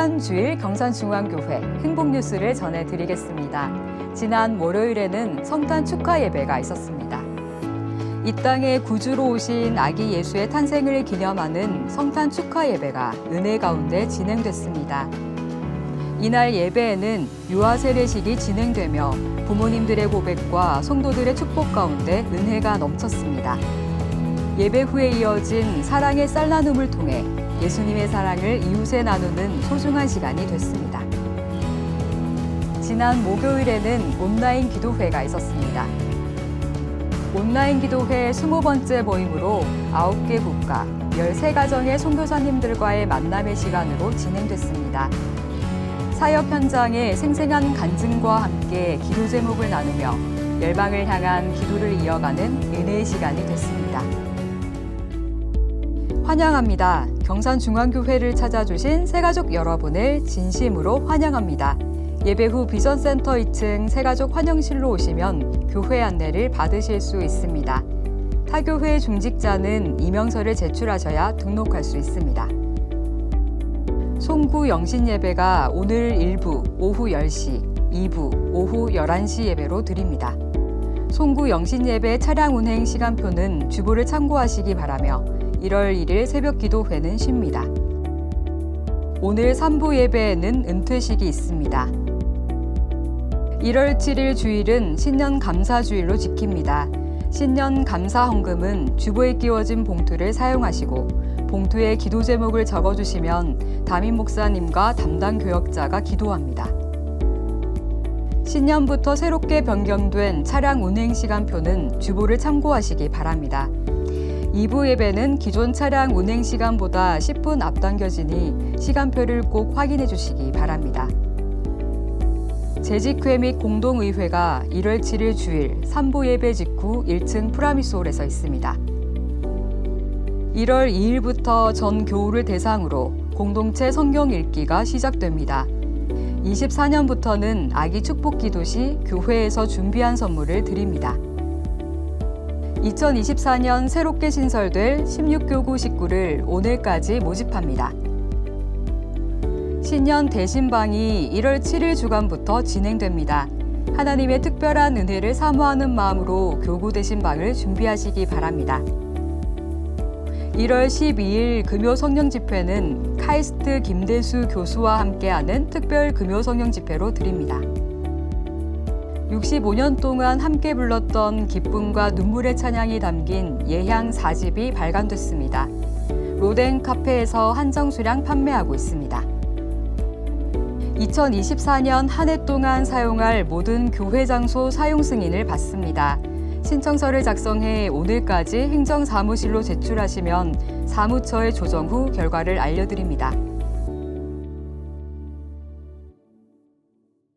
주일 경산중앙교회 행복뉴스를 전해드리겠습니다. 지난 월요일에는 성탄 축하 예배가 있었습니다. 이 땅에 구주로 오신 아기 예수의 탄생을 기념하는 성탄 축하 예배가 은혜 가운데 진행됐습니다. 이날 예배에는 유아 세례식이 진행되며 부모님들의 고백과 성도들의 축복 가운데 은혜가 넘쳤습니다. 예배 후에 이어진 사랑의 쌀나눔을 통해 예수님의 사랑을 이웃에 나누는 소중한 시간이 됐습니다. 지난 목요일에는 온라인 기도회가 있었습니다. 온라인 기도회 20번째 모임으로 9개 국가 13가정의 선교사님들과의 만남의 시간으로 진행됐습니다. 사역 현장의 생생한 간증과 함께 기도 제목을 나누며 열방을 향한 기도를 이어가는 은혜의 시간이 됐습니다. 환영합니다. 경산중앙교회를 찾아주신 새가족 여러분을 진심으로 환영합니다. 예배 후 비전센터 2층 새가족 환영실로 오시면 교회 안내를 받으실 수 있습니다. 타교회 중직자는 이명서를 제출하셔야 등록할 수 있습니다. 송구 영신 예배가 오늘 1부 오후 10시, 2부 오후 11시 예배로 드립니다. 송구 영신 예배 차량 운행 시간표는 주보를 참고하시기 바라며 1월 1일 새벽 기도회는 쉽니다. 오늘 3부 예배에는 은퇴식이 있습니다. 1월 7일 주일은 신년 감사 주일로 지킵니다. 신년 감사 헌금은 주보에 끼워진 봉투를 사용하시고 봉투에 기도 제목을 적어 주시면 담임 목사님과 담당 교역자가 기도합니다. 신년부터 새롭게 변경된 차량 운행 시간표는 주보를 참고하시기 바랍니다. 2부 예배는 기존 차량 운행 시간보다 10분 앞당겨지니 시간표를 꼭 확인해 주시기 바랍니다. 재직회 및 공동의회가 1월 7일 주일 3부 예배 직후 1층 프라미솔에서 있습니다. 1월 2일부터 전 교우를 대상으로 공동체 성경 읽기가 시작됩니다. 24년부터는 아기 축복 기도 시 교회에서 준비한 선물을 드립니다. 2024년 새롭게 신설될 16교구 식구를 오늘까지 모집합니다. 신년 대신방이 1월 7일 주간부터 진행됩니다. 하나님의 특별한 은혜를 사모하는 마음으로 교구 대신방을 준비하시기 바랍니다. 1월 12일 금요 성령 집회는 카이스트 김대수 교수와 함께하는 특별 금요 성령 집회로 드립니다. 65년 동안 함께 불렀던 기쁨과 눈물의 찬양이 담긴 예향 4집이 발간됐습니다. 로덴 카페에서 한정 수량 판매하고 있습니다. 2024년 한 해 동안 사용할 모든 교회 장소 사용 승인을 받습니다. 신청서를 작성해 오늘까지 행정사무실로 제출하시면 사무처에 조정 후 결과를 알려드립니다.